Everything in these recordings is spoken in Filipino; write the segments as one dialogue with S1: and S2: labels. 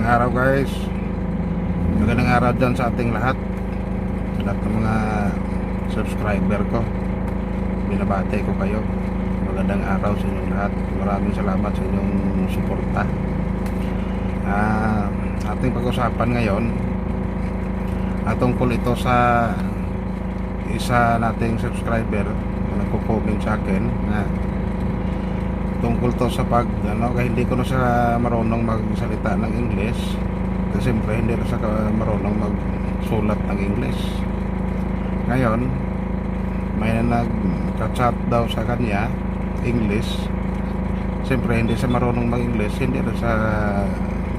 S1: Magandang araw guys. Magandang araw dyan sa ating lahat. Sa lahat ng mga subscriber ko. Binabate ko kayo. Magandang araw sa inyong lahat. Maraming salamat sa inyong suporta. Ah, Ating pag-usapan ngayon at tungkol ito sa isa nating subscriber na nagko-comment sa akin na tungkol to sa pag ano kaya hindi ko na siya marunong magsalita ng English. Kasi siyempre hindi na siya marunong magsulat ng English. Ngayon may na nag-chat daw sa kanya English. Siyempre hindi siya marunong mag-English hindi na siya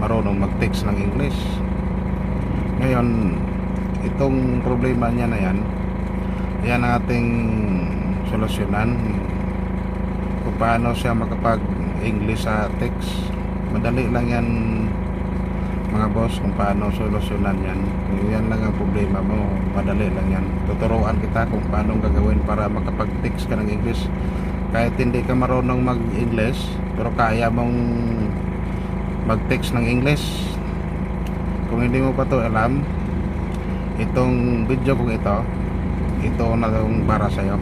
S1: marunong mag-text ng English. Ngayon itong problema niya na yan yan ang ating solusyonan paano siya makapag English sa text. Madali lang yan mga boss kung paano solusyonan yan. Yan lang ang problema mo. Madali lang yan. Tuturuan kita kung paano gagawin para makapag text ka ng English. Kahit hindi ka marunong mag English pero kaya mong mag text ng English. Kung hindi mo pa to alam itong video kong ito ito na yung para sa'yo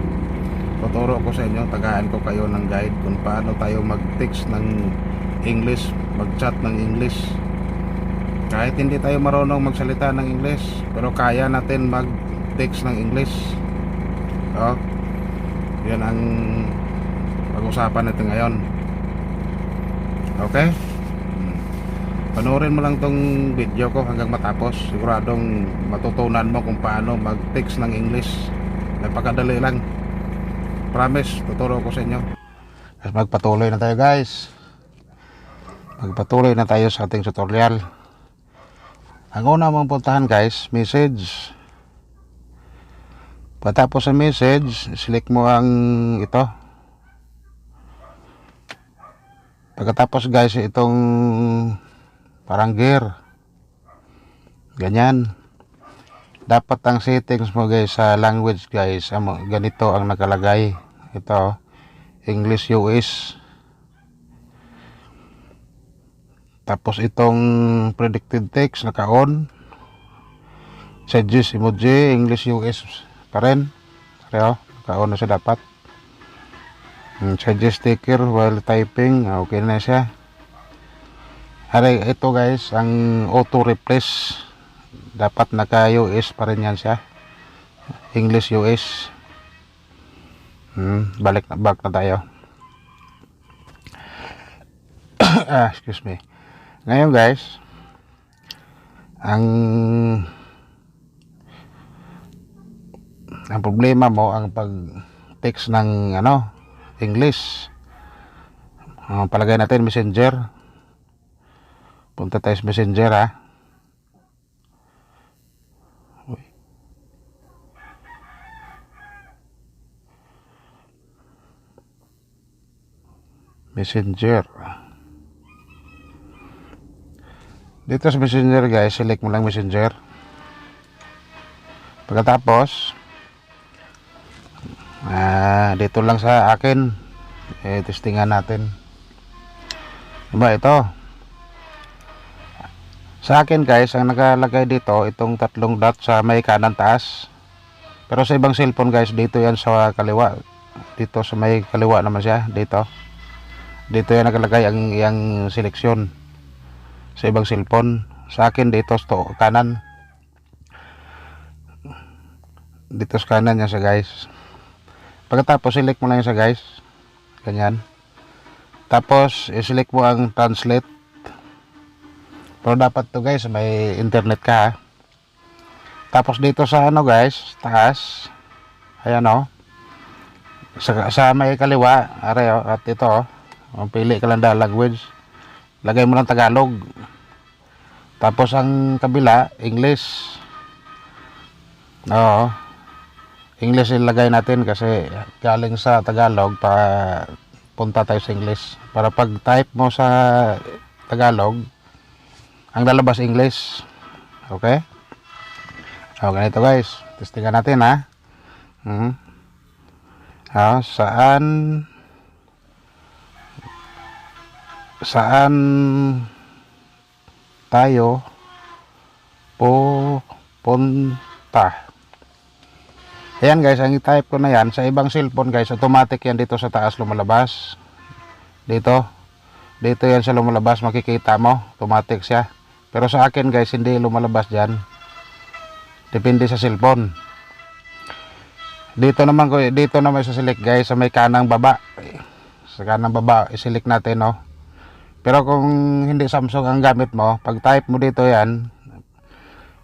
S1: tuturo ko sa inyo tagaan ko kayo ng guide kung paano tayo mag-text ng English mag-chat ng English. Kahit hindi tayo marunong magsalita ng English pero kaya natin mag-text ng English. So, yan ang pag-usapan natin ngayon. Okay? Panoorin mo lang tong video ko hanggang matapos. Siguradong matutunan mo kung paano mag-text ng English. Napakadali lang promise tuturo ko sa inyo. At magpatuloy na tayo guys. Magpatuloy na tayo sa ating tutorial. Ang una mong puntahan guys message. Patapos sa message select mo ang ito. Pagkatapos guys itong parang gear. Ganyan dapat ang settings mo guys sa language guys ganito ang nakalagay. Ito English US tapos itong predicted text naka on suggest emoji English US pa rin. Pareho naka on na siya dapat. Hmm, suggest sticker while typing ah, okay na siya. Aray, ito guys, ang auto replace dapat naka US pa rin yan siya. English US. Hmm, balik na back na tayo. ah, excuse me. Ngayon guys, ang ang problema mo ang pag text ng ano, English. Ang palagay natin messenger. Punta tayo sa messenger ha. Messenger. Dito sa messenger guys, select mo lang messenger. Pagkatapos, ah, dito lang sa akin, eh, testingan natin. Diba ito? Sa akin guys, ang nakalagay dito, itong tatlong dot sa may kanan taas. Pero sa ibang cellphone guys, dito yan sa kaliwa. Dito sa may kaliwa naman siya, dito. Dito yan nakalagay ang yang seleksyon sa ibang cellphone. Sa akin dito sa kanan. Dito sa kanan yan sa guys. Pagkatapos select mo lang yan sa guys. Ganyan. Tapos, i-select mo ang translate pero dapat to guys, may internet ka. Tapos dito sa ano guys, taas. Ayan o. Sa, sa may kaliwa, are o, at ito o. O, Pili ka lang language. Lagay mo lang Tagalog. Tapos ang kabila, English. Oo. English ilagay natin kasi galing sa Tagalog para punta tayo sa English. Para pag type mo sa Tagalog, ang lalabas English. Okay? O, ganito guys. Testingan natin ha. Hmm. Ah, saan saan tayo pupunta. Ayan guys, ang i-type ko na yan sa ibang cellphone guys, automatic yan dito sa taas lumalabas. Dito. Dito yan sa lumalabas, makikita mo, automatic siya. Pero sa akin guys, hindi lumalabas diyan. Depende sa cellphone. Dito naman ko, dito naman sa select guys, sa may kanang baba. Sa kanang baba, i-select natin no. Pero kung hindi Samsung ang gamit mo, pag type mo dito yan,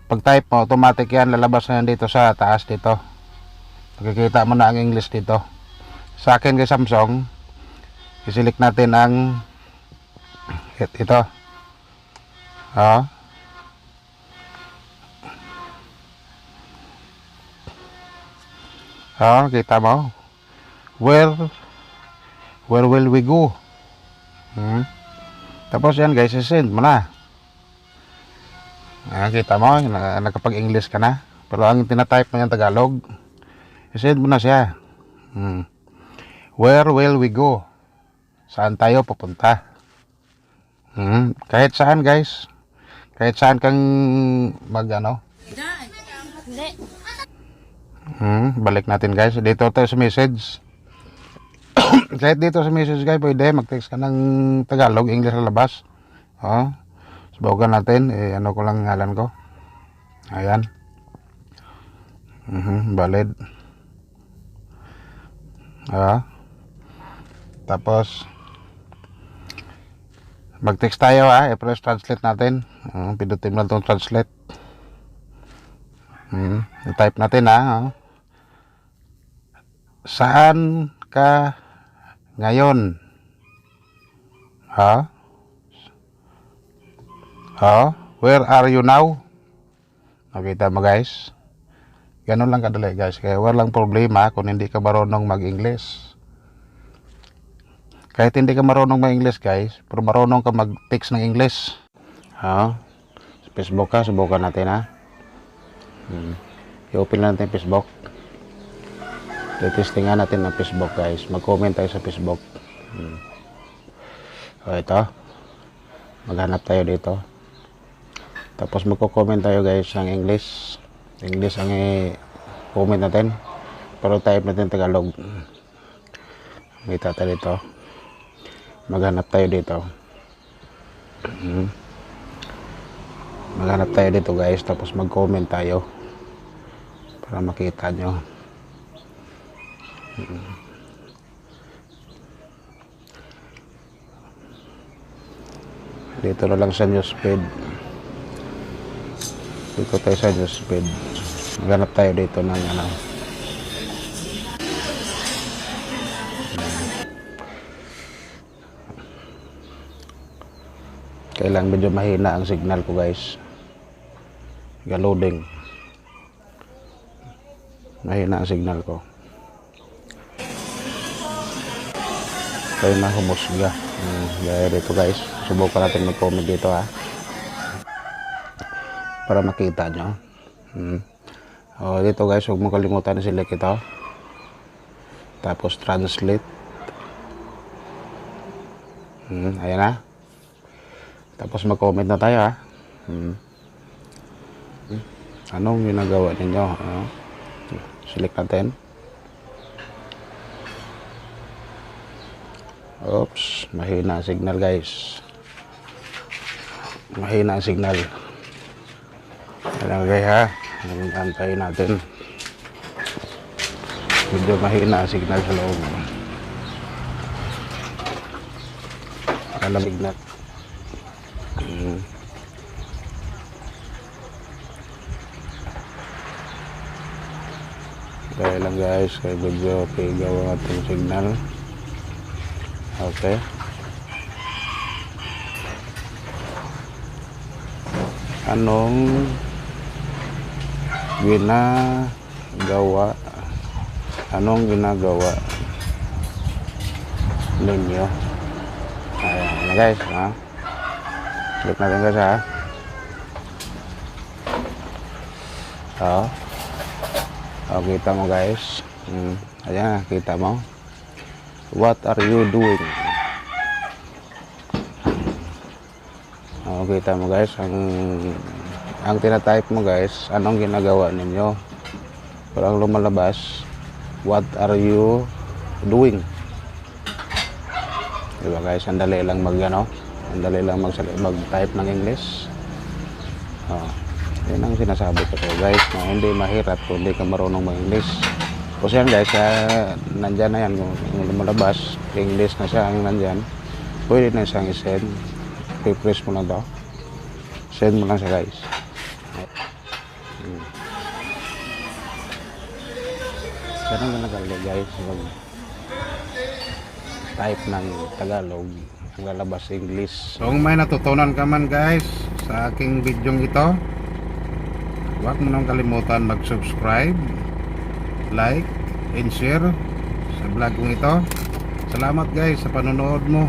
S1: pag type mo, automatic yan, lalabas na yan dito sa taas dito. Makikita mo na ang English dito. Sa akin kay Samsung, i-select natin ang it- ito. Oh. Oh, kita mo. Where where will we go? Hmm. Tapos yan guys, send mo na. Ah, kita mo, na, nakapag-English ka na. Pero ang tinatype mo yung Tagalog, send mo na siya. Hmm. Where will we go? Saan tayo pupunta? Hmm. Kahit saan guys. Kahit saan kang mag ano. Hmm. Balik natin guys. Dito tayo sa message. Kahit dito sa message guys, pwede mag-text ka ng Tagalog, English na labas. Oh. Subukan natin. Eh, ano ko lang ngalan ko. Ayan. Mhm, valid. Ah. Tapos mag-text tayo ha, i-press translate natin. Uh, pindutin mo lang itong translate. Hmm, i-type natin ha. oh. Saan ka ngayon? Ha? Ha? Where are you now? Nakita mo guys? Ganun lang kadali guys. Kaya walang problema kung hindi ka marunong mag-English. Kahit hindi ka marunong mag-English guys, pero marunong ka mag-text ng English. Ha? Facebook ka, subukan natin ha. Hmm. I-open lang natin Facebook. Testingan natin ang Facebook guys. Mag-comment tayo sa Facebook. Hmm. Ito. Maghanap tayo dito. Tapos magko-comment tayo guys ng English. English ang i-comment natin. Pero type natin Tagalog. May tata dito. Maghanap tayo dito. Hmm. Maghanap tayo dito guys. Tapos mag-comment tayo. Para makita nyo. Dito na lang sa newsfeed. Dito tayo sa newsfeed. Maghanap tayo dito ng ano. Kailang medyo mahina ang signal ko guys. Ga-loading. Mahina ang signal ko. Kaya na humusga. Hmm, gaya dito guys. Subukan natin mag-comment dito ha. Para makita nyo. O, dito guys, huwag mo kalimutan na select ito. Tapos translate. Hmm, ayan na. Tapos mag-comment na tayo ha. Hmm. Anong ginagawa ninyo? Ano? Select natin. Oops, mahina signal guys. Mahina signal. Alam guys ha, antayin natin. Medyo mahina signal sa loob. Malamig na. Hmm. Lang guys, kaya medyo pigaw ang ating signal. Okay. Anong ginagawa? Anong ginagawa ninyo? Ayan na guys, ha? Click natin guys, ha? Oh. Oh, kita mo guys. Hmm. Ayan, kita mo. What are you doing? Makita mo guys, ang ang tinatype mo guys, anong ginagawa ninyo? Pero ang lumalabas, what are you doing? Diba guys, ang lang mag ano, ang lang mag, mag-type ng English. Oh, yun ang sinasabi ko guys, na hindi mahirap kung hindi ka marunong mag-English. Kasi yan guys, ah, nandyan na yan, kung lumalabas, English na siya ang nandyan, pwede na siyang i-send. I-press mo lang to. Send mo lang siya guys. Hmm. Ganun na nagalagay guys, mag type ng Tagalog, ang lalabas English. So kung may natutunan ka man guys sa aking video ito, huwag mo nang kalimutan mag-subscribe, like, and share sa vlog kong ito. Salamat guys sa panonood mo.